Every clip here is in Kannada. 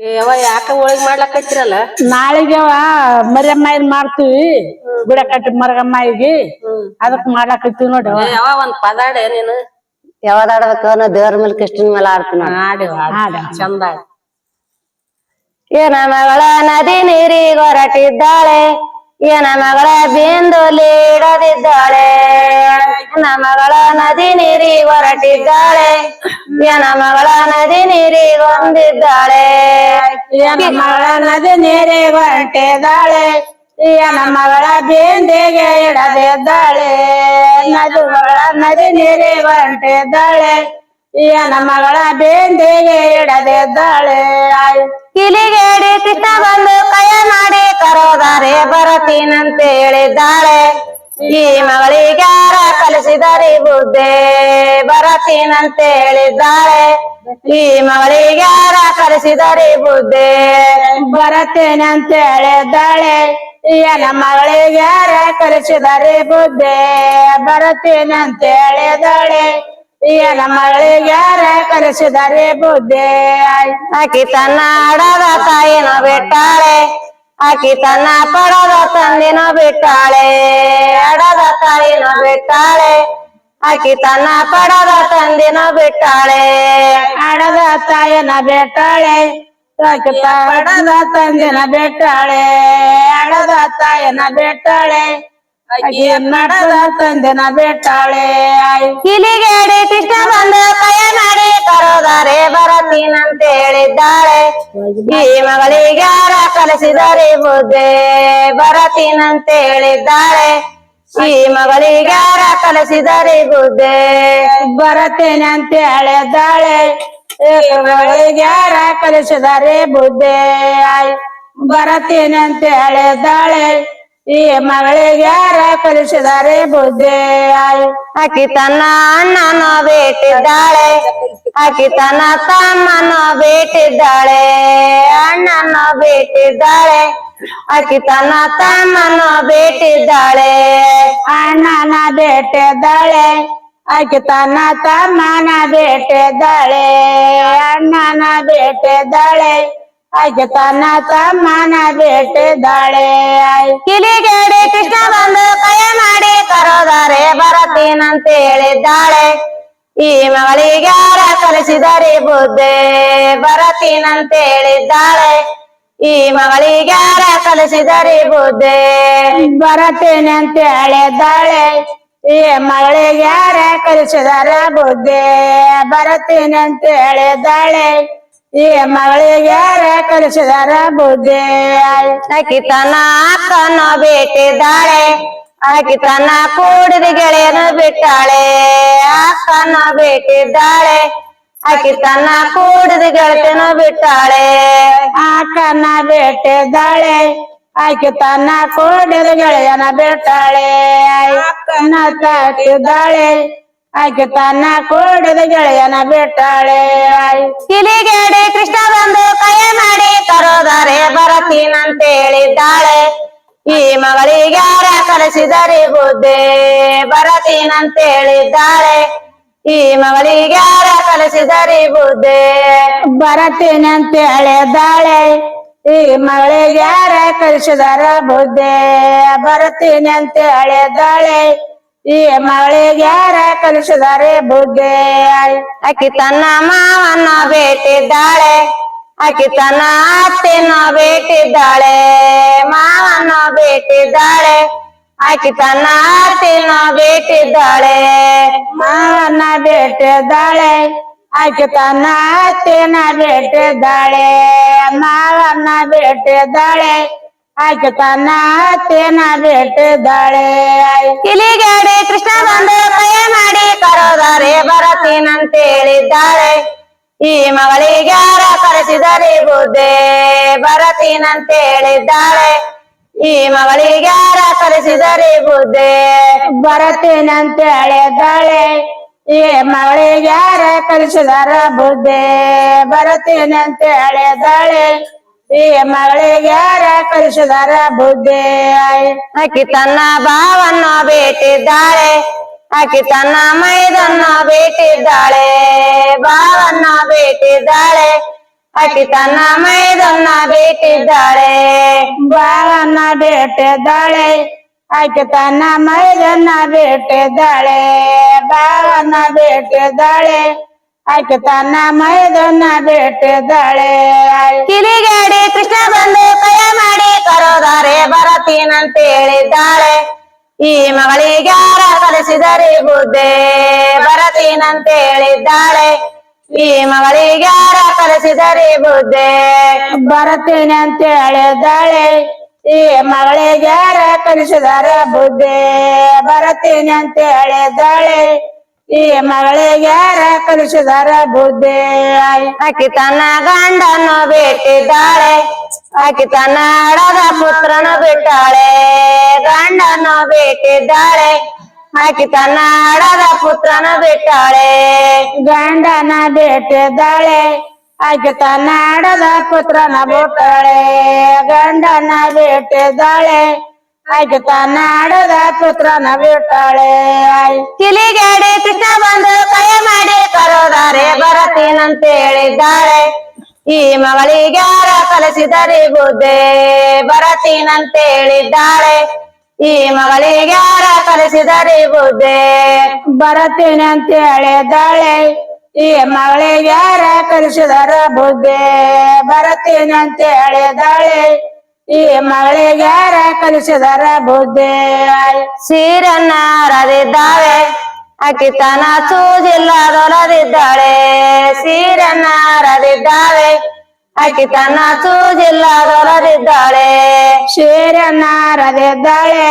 ಏ ಯವ್ವ ಯಾಕ ಹೋಳಿಗೆ ಮಾಡ್ಲಕತ್ತಿರಲ್ಲ? ನಾಳೆಗೆ ಮರಿಯಮ್ಮಾಯಿದ್ ಮಾಡ್ತೀವಿ? ಗುಡ ಕಟ್ಟಿ ಮರಗಮ್ಮಾಯಿಗೆ ಅದಕ್ ಮಾಡ್ಲಾಕತ್ತೀವಿ ನೋಡ್ರಿ ಯಾವ ಒಂದ್ ಪದಾಡೆ ನೀನು? ಯಾವ ಆಡ್ಬೇಕು ಅನ್ನೋ ದೇವ್ರ ಮೇಲೆ ಕೃಷ್ಣನ ಮೇಲೆ ಆಡ್ತೀನಿ ನೋಡು. ಆಡಿ ಚಂದ ಏನ ಮಗಳ ನದಿ ನೀರಿಗೆ ಹೊರಟಿದ್ದಾಳೆ ಏನ ಮಗಳ ಬಿಂದುಲಿ ಇಡದಿದ್ದಾಳೆ ನಮಗಳ ನದಿ ನೀರಿಗೆ ಹೊರಟಿದ್ದಾಳೆ ಏನ ಮಗಳ ನದಿ ಮಗಳ ನದಿ ನೀರಿ ಹೊರಟಿದ್ದಾಳೆ. ನಮ್ಮ ಮಗಳ ಬೇಂದಿಗೆ ಇಡದಿದ್ದಾಳೆ ನದಿ ಮಗಳ ನದಿ ನೀರಿ ಹೊರಟಿದ್ದಾಳೆ. ನಮ್ಮ ಮಗಳ ಬೇಂದಿಗೆ ಇಡದಿದ್ದಾಳೆ ಆಯ್. ಕಿಲಿಗೇಡಿ ಕೃಷ್ಣ ಬಂದು ಕೈ ಮಾಡಿ ಕರೋದಾರೆ ಬರತೀನಂತ ಹೇಳಿದ್ದಾಳೆ. ಈ ಮಗಳಿಗ್ಯಾರ ಕಲಿಸಿದರೆ ಬುದ್ಧೆ ಬರತೀನಂತ ಹೇಳಿದ್ದಾಳೆ ಈ ಮಗಳಿಗ್ಯಾರ ಕಲಿಸಿದರೆ ಬುದ್ಧೆ ಬರತ್ತೇನೆ ಅಂತ ಹೇಳಿದ್ದಾಳೆ ಏನ ಮಗಳಿಗಾರ ಯಾರ ಕಲಿಸಿದಾರೆ ಬುದ್ಧಿ ಅಂತ ಹೇಳಿದಾಳೆ ಏನ ಮಗಳಿಗೆ ಯಾರ ಬುದ್ಧೆ? ಆಕಿ ತನ್ನ ಆಡದ ತಾಯಿನ ಬಿಟ್ಟಾಳೆ. ಆಕಿ ತನ್ನ ಪಡದ ತಂದಿನ ಬಿಟ್ಟಾಳೆ, ಅಡದ ತಾಯಿನ ಬಿಟ್ಟಾಳೆ. ಆಕಿ ತನ್ನ ಪಡದ ತಂದಿನ ಬಿಟ್ಟಾಳೆ, ಅಡದ ತಾಯಿನ ಬಿಟ್ಟಾಳೆ. ಪಡದ ತಂದಿನ ಬಿಟ್ಟಾಳೆ, ಅಡದ ತಾಯಿನ ನಡದ ತಂದಿನ ಬೇಟಾಳೆ. ಕಿಲಿಗೇಡಿ ಕೃಷ್ಣ ಬಂದು ಕಯ ಮಾಡಿ ಕರೋದಾರೆ ಬರತೀನಂತ ಹೇಳಿದ್ದಾಳೆ ಈ ಮಗಳಿಗ್ಯಾರ ಕಲಿಸಿದರೆ ಬುದ್ಧೆ ಬರತೀನಂತ ಹೇಳಿದ್ದಾಳೆ. ಈ ಮಗಳಿಗ್ಯಾರ ಕಲಿಸಿದರೆ ಬುದ್ಧೆ ಬರತ್ತೇನೆ ಅಂತ ಹೇಳಿದ್ದಾಳೆ ಮಗಳಿಗೆ ಯಾರ ಕಲಿಸಿದಾರೆ ಬುದ್ಧಿ ಬರತ್ತೇನೆ ಅಂತ ಹೇಳಿದ್ದಾಳೆ. ಈ ಮಗಳಿಗೆ ಯಾರ ಕಲಿಸಿದಾರೆ ಬುದ್ಧಿ ಆಕಿ ತನ್ನ ಅಣ್ಣನ ಬೇಟಿದ್ದಾಳೆ ಆಕಿ ತನ್ನ ತಮ್ಮನ ಬೇಟಿದ್ದಾಳೆ ಅಣ್ಣನ ಬೇಟಿದ್ದಾಳೆ ಆಕಿ ತನ್ನ ತಮ್ಮನ ಬೇಟಿದ್ದಾಳೆ ಅಣ್ಣನ ಬೇಟಿದ್ದಾಳೆ ಆಕಿ ತನ್ನ ತಮ್ಮನ ಬೇಟಿದ್ದಾಳೆ ಅಣ್ಣನ ಬೇಟೆದ್ದಾಳೆ ಆಕೆ ತನ್ನ ತಮ್ಮನ ಬೇಟೆದ್ದಾಳೆ ಕಿಲಿಗೇಡಿ ಕೃಷ್ಣ ಬಂದು ಕಯ ಮಾಡಿ ಕರೋದಾರೆ ಬರತೀನಂತ ಹೇಳಿದ್ದಾಳೆ. ಈ ಮಗಳಿಗ್ಯಾರ ಕಲಿಸಿದರೆ ಬುದ್ಧೆ? ಬರತೀನಂತ ಹೇಳಿದ್ದಾಳೆ. ಈ ಮಗಳಿಗ್ಯಾರ ಕಲಿಸಿದರೆ ಬುದ್ಧೆ? ಅಂತ ಹೇಳಿದ್ದಾಳೆ. ಈ ಮಗಳಿಗ್ಯಾರ ಕಲಿಸಿದರೆ ಬುದ್ಧೆ? ಅಂತ ಹೇಳಿದ್ದಾಳೆ. ಈ ಮಗಳಿಗೆ ಯಾರ ಕಲಿಸಿದಾರ ಬುದ್ಧಿ? ಆಕಿ ತನ್ನ ಅಕ್ಕನ ಬಿಟ್ಟಿದ್ದಾಳೆ. ಆಕಿ ತನ್ನ ಕೂಡಿದ ಗೆಳೆಯನು ಬಿಟ್ಟಾಳೆ. ಅಕ್ಕನ ಬಿಟ್ಟಿದ್ದಾಳೆ. ಆಕಿ ತನ್ನ ಕೂಡಿದ ಗೆಳತಿನ ಬಿಟ್ಟಾಳೆ. ಆಕನ ಬಿಟ್ಟಿದ್ದಾಳೆ. ಆಕಿತನ ಕೂಡಿದ ಗೆಳೆಯನ ಬಿಟ್ಟಾಳೆ. ಅಕ್ಕನ ತಾಟಿದ್ದಾಳೆ ಆಕೆ ತನ್ನ ಕೊಡದ ಗೆಳೆಯನ ಬಿಟ್ಟಾಳೆ. ಕಿಲಿಗೇಡಿ ಕೃಷ್ಣ ಬಂದು ಕೈ ಮಾಡಿ ತರೋದಾರೆ ಬರತೀನಂತ ಹೇಳಿದ್ದಾಳೆ ಈ ಮಗಳಿಗ್ಯಾರ ಕಲಿಸಿದರೆ ಬುದ್ಧಿ? ಬರತೀನಂತ ಹೇಳಿದ್ದಾಳೆ ಈ ಮಗಳಿಗ್ಯಾರ ಕಲಿಸಿದರೆ ಬುದ್ಧಿ? ಬರತೀನಂತ ಅಂತ ಹೇಳಿದ್ದಾಳೆ ಈ ಮಗಳಿಗೆ ಯಾರ ಕಲಿಸಿದಾರ ಬುದ್ಧಿ? ಬರತೀನಂತ ಅಂತ ಹೇಳಿದ್ದಾಳೆ ಈ ಮಗಳಿಗೆ ಯಾರ ಕಲಿಸಿದಾರೆ ಬುದ್ಧಿ? ಆಕಿ ತನ್ನ ಮಾವನ್ನ ಬೇಟಿದ್ದಾಳೆ. ಆಕಿ ತನ್ನ ಅತ್ತೆನ ಬೇಟಿದ್ದಾಳೆ. ಮಾವನ್ನ ಬೇಟಿದ್ದಾಳೆ. ಆಕಿ ತನ್ನ ಅತ್ತೆನ ಬೇಟಿದ್ದಾಳೆ. ಮಾವನ ಬೇಟಿದ್ದಾಳೆ. ಆಕೆ ತನ್ನ ಅತ್ತೆನ ಬೇಟಿದ್ದಾಳೆ. ಮಾವನ ಬೇಟೆದ್ದಾಳೆ. ಆಕೆ ತನ್ನ ಬಿಟ್ಟಿದ್ದಾಳೆ. ಕೃಷ್ಣ ಬಂದು ಕೈ ಮಾಡಿ ಕರೋದಾರೆ ಬರತೀನಂತೇಳಿದ್ದಾಳೆ ಈ ಮಗಳಿಗ್ಯಾರ ಕರೆಸಿದರೆ ಬುದ್ಧೆ? ಬರತೀನಂತೇಳಿದ್ದಾಳೆ ಈ ಮಗಳಿಗ್ಯಾರ ಕರೆಸಿದರೆ ಬುದ್ಧೆ? ಬರತೀನಂತೇಳಿದ್ದಾಳೆ ಈ ಮಗಳಿಗೆ ಯಾರ ಕರೆಸಿದಾರ ಬುದ್ಧೆ? ಬರತೀನಂತೇಳಿದ್ದಾಳೆ ಈ ಮಗಳಿಗೆ ಯಾರ ಕಲಿಸಿದಾರ? ಬುದ್ಧಿ ಆಕಿ ತನ್ನ ಭಾವನ್ನ ಬೇಟಿದ್ದಾಳೆ ಆಕಿ ತನ್ನ ಮೈದನ್ನ ಬೇಟಿದ್ದಾಳೆ ಭಾವನ್ನ ಬೇಟಿದ್ದಾಳೆ ಆಕಿ ತನ್ನ ಮೈದನ್ನ ಬೇಕಿದ್ದಾಳೆ ಭಾವನ್ನ ಬೇಟಿದ್ದಾಳೆ ಆಕೆ ತನ್ನ ಮೈದನ್ನ ಬೇಟಿದ್ದಾಳೆ ಭಾವನ್ನ ಬೇಟಿದ್ದಾಳೆ ಆಕೆ ತನ್ನ ಮೈದನ್ನ ಬಿಟ್ಟಿದ್ದಾಳೆ. ಕಿಲಿಗೇಡಿ ಕೃಷ್ಣ ಬಂದು ಕೈ ಮಾಡಿ ಕರೋದಾರೆ ಬರತೀನಂತ ಹೇಳಿದ್ದಾಳೆ. ಈ ಮಗಳಿಗೆ ಯಾರ ಕಲಿಸಿದರೆ ಬುದ್ಧೆ ಬರತೀನಂತ ಹೇಳಿದ್ದಾಳೆ. ಈ ಮಗಳಿಗೆ ಯಾರ ಕಲಿಸಿದರೆ ಬುದ್ಧೆ ಬರತೀನಿ ಅಂತ ಹೇಳಿದ್ದಾಳೆ. ಈ ಮಗಳಿಗೆ ಯಾರ ಕಲಿಸಿದರೆ ಬುದ್ಧೆ ಬರತೀನಿ ಅಂತ ಹೇಳಿದ್ದಾಳೆ. ಈ ಮಗಳಿಗೆ ಯಾರ ಕಲಿಸಿದಾರ ಬುದ್ಧಿ ಆಕಿ ತನ್ನ ಗಂಡನ್ನು ಬಿಟ್ಟಿದ್ದಾಳೆ. ಆಕಿ ತನ್ನ ಹಡದ ಪುತ್ರನು ಬಿಟ್ಟಾಳೆ. ಗಂಡನ್ನು ಬಿಟ್ಟಿದ್ದಾಳೆ. ಆಕಿ ತನ್ನ ಹಡದ ಪುತ್ರನು ಬಿಟ್ಟಾಳೆ. ಗಂಡನ ಬಿಟ್ಟಿದ್ದಾಳೆ. ಆಕೆ ತನ್ನ ಆಡದ ಪುತ್ರನ ಬಿಟ್ಟಾಳೆ. ಗಂಡನ ಬಿಟ್ಟಿದ್ದಾಳೆ. ಆಕೆ ತನ್ನಾಡದ ಪುತ್ರ ತಿಳಿಗೇಡಿ ಕಿಲಿಗೇಡಿ ಕೃಷ್ಣ ಬಂದು ಕೈ ಮಾಡಿ ಕರೋದಾರೆ ಬರತೀನಂತ ಹೇಳಿದ್ದಾಳೆ. ಈ ಮಗಳಿಗೆ ಯಾರ ಕಲಿಸಿದರೆ ಬುದ್ಧೆ? ಬರತೀನಂತ ಹೇಳಿದ್ದಾಳೆ. ಈ ಮಗಳಿಗೆ ಯಾರ ಕಲಿಸಿದರೆ ಬುದ್ಧೆ? ಬರತೀನಿ ಅಂತ ಹೇಳಿದ್ದಾಳೆ. ಈ ಮಗಳಿಗೆ ಯಾರ ಬುದ್ಧೆ? ಬರತೀನಂತ ಹೇಳಿದ್ದಾಳೆ. ಈ ಮಗಳಿಗೆ ಯಾರ ಕಲಿಸಿದಾರ ಬುದ್ಧಿ ಸೀರನ್ನ ಹರದಿದ್ದಾವೆ ಆಕಿ ತನ ಸೂಜಿಲ್ಲದೊಲದಿದ್ದಾಳೆ ಸೀರನ್ನ ಹರದಿದ್ದಾವೆ ಆಕಿ ತನ್ನ ಸೂಜಿಲ್ಲದೊಲದಿದ್ದಾಳೆ ಶೀರನ್ನ ಹರದಿದ್ದಾಳೆ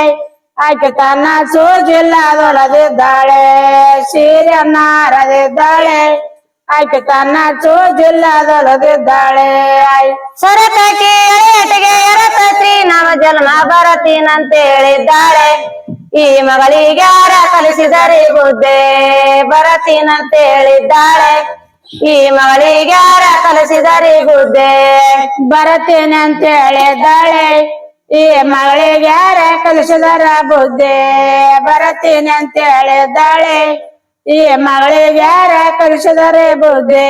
ಆಕೆ ತನ್ನ ಸೂಜಿಲ್ಲದೊಳದಿದ್ದಾಳೆ ಸೀರನ್ನ ಹರದಿದ್ದಾಳೆ ಆಕೆ ತನ್ನ ಸೂಜಿಲ್ಲದೊಳದಿದ್ದಾಳೆ ಸರತಕ್ಕೆ ಎಳೆಯಟಿಗೆ ಜನ್ಮ ಬರತೀನಂತೆ ಹೇಳಿದ್ದಾಳೆ. ಈ ಮಗಳಿಗೆ ಯಾರ ಕಲಿಸಿದರೆ ಬುದ್ಧೆ ಬರತೀನಂತೆ ಹೇಳಿದ್ದಾಳೆ. ಈ ಮಗಳಿಗೆ ಯಾರ ಕಲಿಸಿದರೆ ಬುದ್ಧೆ ಬರತೀನಂತೆ ಅಂತ ಹೇಳಿದ್ದಾಳೆ. ಈ ಮಗಳಿಗೆ ಯಾರ ಕಲಿಸಿದರ ಬುದ್ಧೆ ಬರತೀನಿ ಅಂತ ಹೇಳಿದ್ದಾಳೆ. ಈ ಮಗಳಿಗೆ ಯಾರ ಕಲಿಸಿದರೆ ಬುದ್ಧಿ